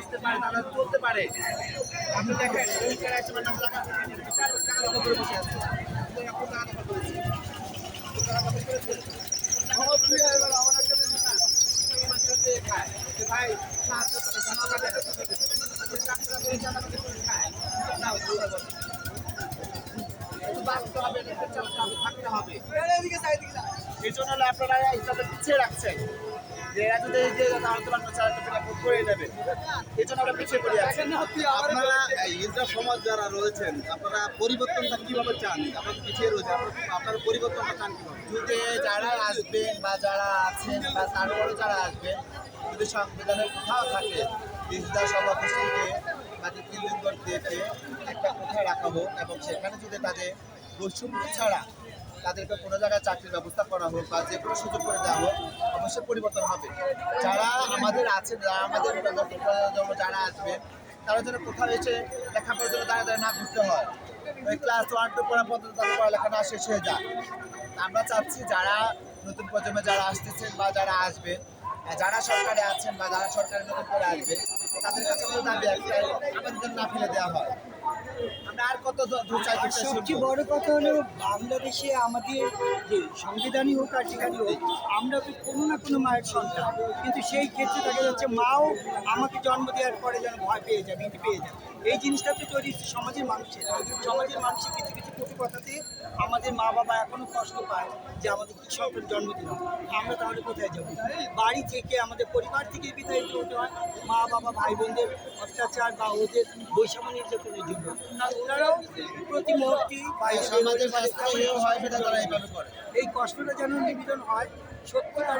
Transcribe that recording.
বসতে পারে তারা চলতে পারে। আপনি দেখেন করে বসে আছে। দখল করেছে দখল করেছে আমার এবার আমার একটা না খায় ভাই সাহায্য করে করে নাও বাঁচতে হবে থাকতে হবে। এই জন্য আপনারা ইসলামকে পিছিয়ে রাখছেন যে ভোট করে নেবে। এই জন্য আমরা পিছিয়ে পড়ে আছি। আপনারা ইসরা সমাজ যারা রয়েছেন আপনারা পরিবর্তনটা কীভাবে চান? আপনারা পিছিয়ে রয়েছে আপনারা- পরিবর্তনটা চান যদি যারা আসবেন বা যারা আছেন বা তারপরে যারা আসবেন যদি সংবিধানের কোথাও থাকে ইসরা সভাপতিকে তাদের তিন দিন দেখে একটা কোথায় রাখা হোক এবং সেখানে যদি তাদের বৈষম্য ছাড়া তাদেরকে কোনো জায়গায় চাকরির ব্যবস্থা করা হোক বা যে কোনো সুযোগ করে দেওয়া হোক, অবশ্যই পরিবর্তন হবে। যারা আমাদের আছে যারা আমাদের জন্য যারা আসবে, তারা যেন কোথাও এসে লেখাপড়ার জন্য দাঁড়িয়ে না ঘুরতে হয়। ওই ক্লাস ওয়ান টু পড়া পর্যন্ত তাদের পড়ালেখা না শেষ হয়ে যায় আমরা চাচ্ছি যারা নতুন প্রজন্মে যারা আসতেছেন বা যারা আসবে যারা সরকারে আছেন বা যারা সরকারে নতুন করে আসবে, তাদের কাছে দাবি আমাদের যেন না ফেলে দেওয়া হয়। আর কত সবচেয়ে বড় কথা হলো বাংলাদেশে আমাদের যে সংবিধানই হোক আর যেখানে হোক আমরা তো কোনো না কোনো মায়ের সন্তান। কিন্তু সেই ক্ষেত্রে দেখা যাচ্ছে মাও আমাকে জন্ম দেওয়ার পরে যেন ভয় পেয়ে যাবে পেয়ে যাবে এই জিনিসটা তো তৈরি সমাজের মানুষের। সমাজের মানুষের কিছু কথাতে আমাদের মা বাবা এখনও কষ্ট পায় যে আমাদের কি সন্তান জন্ম দিল আমরা তাহলে কোথায় যাব? বাড়ি থেকে আমাদের পরিবার থেকে বিতাড়িত হতে হয়। মা বাবা ভাই বোনদের অত্যাচার বা ওদের বৈষম্য নির্যাতনের জন্য। ওনারাও প্রতি তারা এই কষ্টটা যেন নিবেদন হয় সত্য সত্যিকারের